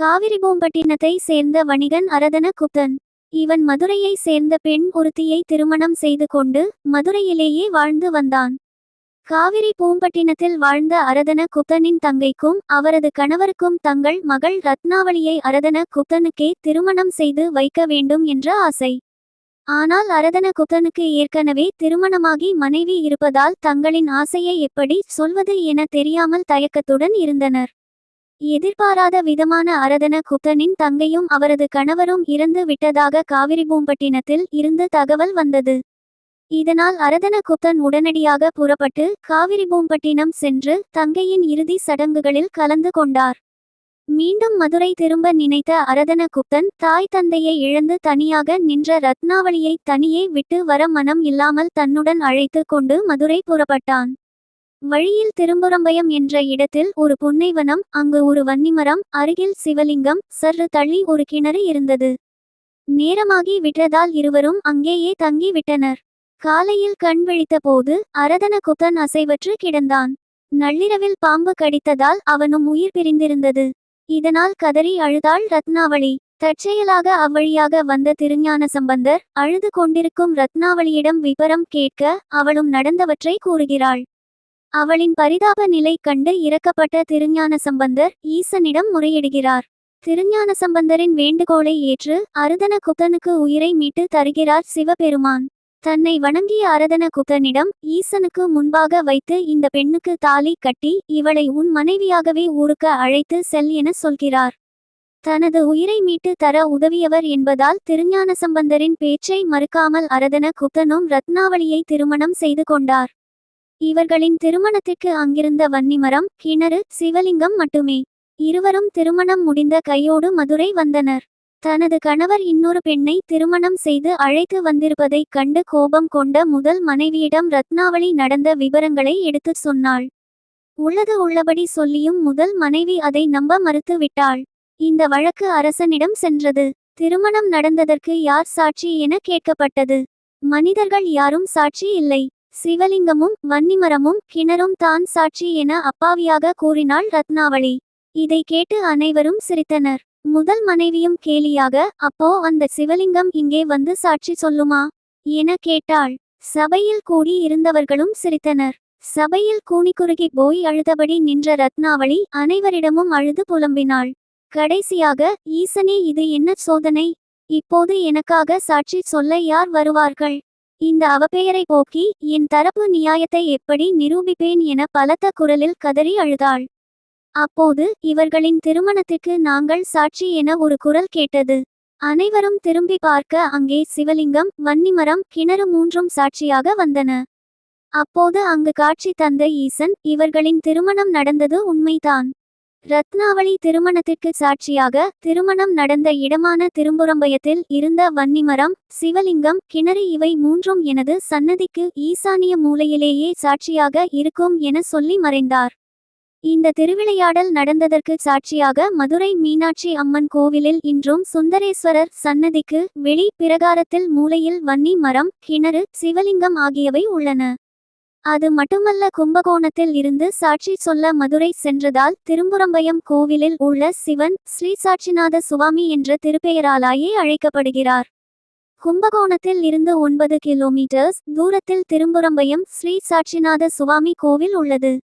காவிரிபூம்பட்டினத்தை சேர்ந்த வணிகன் அரதன குப்தன் இவன் மதுரையை சேர்ந்த பெண் ஒருத்தியை திருமணம் செய்து கொண்டு மதுரையிலேயே வாழ்ந்து வந்தான். காவிரி பூம்பட்டினத்தில் வாழ்ந்த அரதன குப்தனின் தங்கைக்கும் அவரது கணவருக்கும் தங்கள் மகள் ரத்னாவளியை அரதன குப்தனுக்கே திருமணம் செய்து வைக்க வேண்டும் என்ற ஆசை. ஆனால் அரதன குப்தனுக்கு ஏற்கனவே திருமணமாகி மனைவி இருப்பதால் தங்களின் ஆசையை எப்படி சொல்வது என தெரியாமல் தயக்கத்துடன் இருந்தனர். எதிர்பாராத விதமான அரதன குப்தனின் தங்கையும் அவரது கணவரும் இறந்து விட்டதாக காவிரிபூம்பட்டினத்தில் இருந்து தகவல் வந்தது. இதனால் அரதன குப்தன் உடனடியாக புறப்பட்டு காவிரிபூம்பட்டினம் சென்று தங்கையின் இறுதி சடங்குகளில் கலந்து கொண்டார். மீண்டும் மதுரை திரும்ப நினைத்த அரதன குப்தன் தாய் தந்தையை இழந்து தனியாக நின்ற ரத்னாவளியை தனியே விட்டு வர மனம் இல்லாமல் தன்னுடன் அழைத்து கொண்டு மதுரை புறப்பட்டான். வழியில் திரும்புறம்பயம் என்ற இடத்தில் ஒரு புன்னைவனம் அங்கு ஒரு வன்னிமரம் அருகில் சிவலிங்கம் சற்று தள்ளி ஒரு கிணறு இருந்தது. நேரமாகி விட்டதால் இருவரும் அங்கேயே தங்கி விட்டனர் காலையில் கண் விழித்த போது அரதன குப்தன் அசைவற்று கிடந்தான். நள்ளிரவில் பாம்பு கடித்ததால் அவனும் உயிர் பிரிந்திருந்தது. இதனால் கதறி அழுதாள் ரத்னாவளி. தற்செயலாக அவ்வழியாக வந்த திருஞான சம்பந்தர் அழுது கொண்டிருக்கும் ரத்னாவளியிடம் விபரம் கேட்க அவளும் நடந்தவற்றை கூறுகிறாள். அவளின் பரிதாப நிலை கண்டு இறக்கப்பட்ட திருஞான சம்பந்தர் ஈசனிடம் முறையிடுகிறார். திருஞான சம்பந்தரின் வேண்டுகோளை ஏற்று அருதன குப்தனுக்கு உயிரை மீட்டு தருகிறார் சிவபெருமான். தன்னை வணங்கிய அரதன குப்தனிடம் ஈசனுக்கு முன்பாக வைத்து இந்த பெண்ணுக்கு தாலி கட்டி இவளை உன் மனைவியாகவே ஊருக்கு அழைத்து செல் என சொல்கிறார். தனது உயிரை மீட்டு தர உதவியவர் என்பதால் திருஞான சம்பந்தரின் பேச்சை மறுக்காமல் அரதன குப்தனும் ரத்னாவளியை திருமணம் செய்து கொண்டார். இவர்களின் திருமணத்திற்கு அங்கிருந்த வன்னிமரம் கிணறு சிவலிங்கம் மட்டுமே. இருவரும் திருமணம் முடிந்த கையோடு மதுரை வந்தனர். தனது கணவர் இன்னொரு பெண்ணை திருமணம் செய்து அழைத்து வந்திருப்பதைக் கண்டு கோபம் கொண்ட முதல் மனைவியிடம் ரத்னாவளி நடந்த விவரங்களை எடுத்துச் சொன்னாள். உள்ளது உள்ளபடி சொல்லியும் முதல் மனைவி அதை நம்ப மறுத்து விட்டாள். இந்த வழக்கு அரசனிடம் சென்றது. திருமணம் நடந்ததற்கு யார் சாட்சி என கேட்கப்பட்டது. மனிதர்கள் யாரும் சாட்சி இல்லை. சிவலிங்கமும் வன்னிமரமும் கிணறும் தான் சாட்சி என அப்பாவியாக கூறினாள் ரத்னாவளி. இதை கேட்டு அனைவரும் சிரித்தனர். முதல் மனைவியும் கேலியாக அப்போ அந்த சிவலிங்கம் இங்கே வந்து சாட்சி சொல்லுமா? என கேட்டாள். சபையில் கூடி இருந்தவர்களும் சிரித்தனர். சபையில் கூனிக்குறுகி போய் அழுதபடி நின்ற ரத்னாவளி அனைவரிடமும் அழுது புலம்பினாள். கடைசியாக ஈசனே இது என்ன சோதனை? இப்போது எனக்காக சாட்சி சொல்ல யார் வருவார்கள்? இந்த அவப்பெயரை போக்கி என் தரப்பு நியாயத்தை எப்படி நிரூபிப்பேன் என பலத்த குரலில் கதறி அழுதாள். அப்போது இவர்களின் திருமணத்திற்கு நாங்கள் சாட்சி என ஒரு குரல் கேட்டது. அனைவரும் திரும்பி பார்க்க அங்கே சிவலிங்கம் வன்னிமரம் கிணறு மூன்றும் சாட்சியாக வந்தன. அப்போது அங்கு காட்சி தந்த ஈசன் இவர்களின் திருமணம் நடந்தது உண்மைதான். ரத்னாவளி திருமணத்திற்கு சாட்சியாக திருமணம் நடந்த இடமான திரும்புறம்பயத்தில் இருந்த வன்னிமரம் சிவலிங்கம் கிணறு இவை மூன்றும் எனது சன்னதிக்கு ஈசானிய மூலையிலேயே சாட்சியாக இருக்கும் என சொல்லி மறைந்தார். இந்த திருவிளையாடல் நடந்ததற்கு சாட்சியாக மதுரை மீனாட்சி அம்மன் கோவிலில் இன்றும் சுந்தரேஸ்வரர் சன்னதிக்கு வெளி பிரகாரத்தில் மூலையில் வன்னி மரம் கிணறு சிவலிங்கம் ஆகியவை உள்ளன. அது மட்டுமல்ல கும்பகோணத்தில் இருந்து சாட்சி சொல்ல மதுரை சென்றதால் திரும்புறம்பயம் கோவிலில் உள்ள சிவன் ஸ்ரீ சாட்சிநாத சுவாமி என்ற திருப்பெயராலாயே அழைக்கப்படுகிறார். கும்பகோணத்தில் இருந்து ஒன்பது கிலோமீட்டர்ஸ் தூரத்தில் திரும்புறம்பயம் ஸ்ரீ சாட்சிநாத சுவாமி கோவில் உள்ளது.